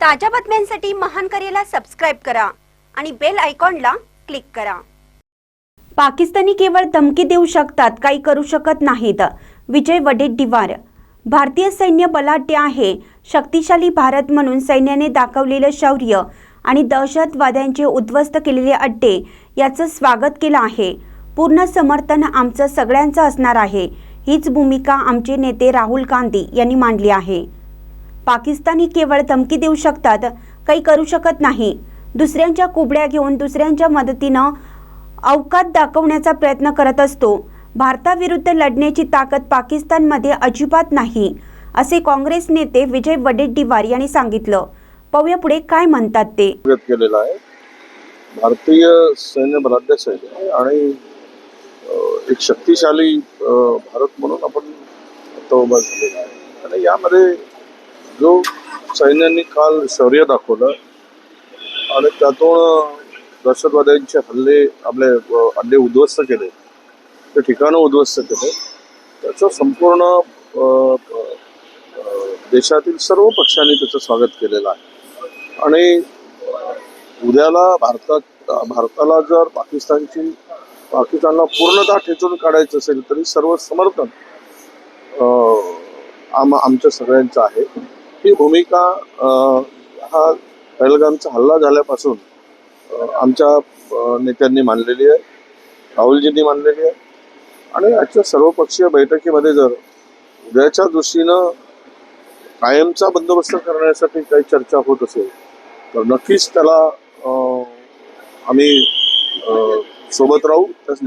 ताज्या बातम्यांसाठी महान करेला सबस्क्राईब करा आणि बेल आयकॉनला क्लिक करा. पाकिस्तानी केवळ धमकी देऊ शकतात काही करू शकत नाहीत. विजय वडेट्टीवार भारतीय सैन्य बलाढ्य आहे शक्तिशाली भारत म्हणून सैन्याने दाखवलेलं शौर्य आणि दहशतवाद्यांचे उद्ध्वस्त केलेले अड्डे याचं स्वागत केलं आहे. पूर्ण समर्थन आमचं सगळ्यांचं असणार आहे. हीच भूमिका आमचे नेते राहुल गांधी यांनी मांडली आहे. पाकिस्तानी केवळ धमकी देऊ शकतात काही करू शकत नाही. दुसऱ्यांच्या कुबड्या घेऊन दुसऱ्यांच्या मदतीनं अवकात दाखवण्याचा प्रयत्न करत असतो. भारताविरुद्ध लढण्याची ताकद पाकिस्तानमध्ये अजिबात नाही असे काँग्रेस नेते विजय वडेट्टीवार यांनी सांगितलं. पाहूया पुढे काय म्हणतात ते. केलेला आहे. भारतीय सैन्य बलाढ्य सैन्य आहे आणि एक शक्तिशाली भारत म्हणून आपण तो उभा झालेला आहे. आणि यामध्ये जो सैन्यांनी काल शौर्य दाखवलं आणि त्यातून दहशतवाद्यांचे हल्ले आपले हल्ले उद्ध्वस्त केले. ते ठिकाणं उद्ध्वस्त केले. त्याचं संपूर्ण देशातील सर्व पक्षांनी त्याचं स्वागत केलेलं आहे. आणि उद्याला भारतात भारताला जर पाकिस्तानची पाकिस्तानला पूर्णतः ठेचून काढायचं असेल तरी सर्व समर्थन आम आमच्या सगळ्यांचं आहे. ही भूमिका हा पहलगामचा हल्ला झाल्यापासून आमच्या नेत्यांनी मांडलेली आहे राहुलजींनी मांडलेली आहे. आणि आजच्या सर्वपक्षीय बैठकीमध्ये जर उद्याच्या दृष्टीनं कायमचा बंदोबस्त करण्यासाठी काही चर्चा होत असेल तर नक्कीच त्याला आम्ही सोबत राहू त्याच निर्णय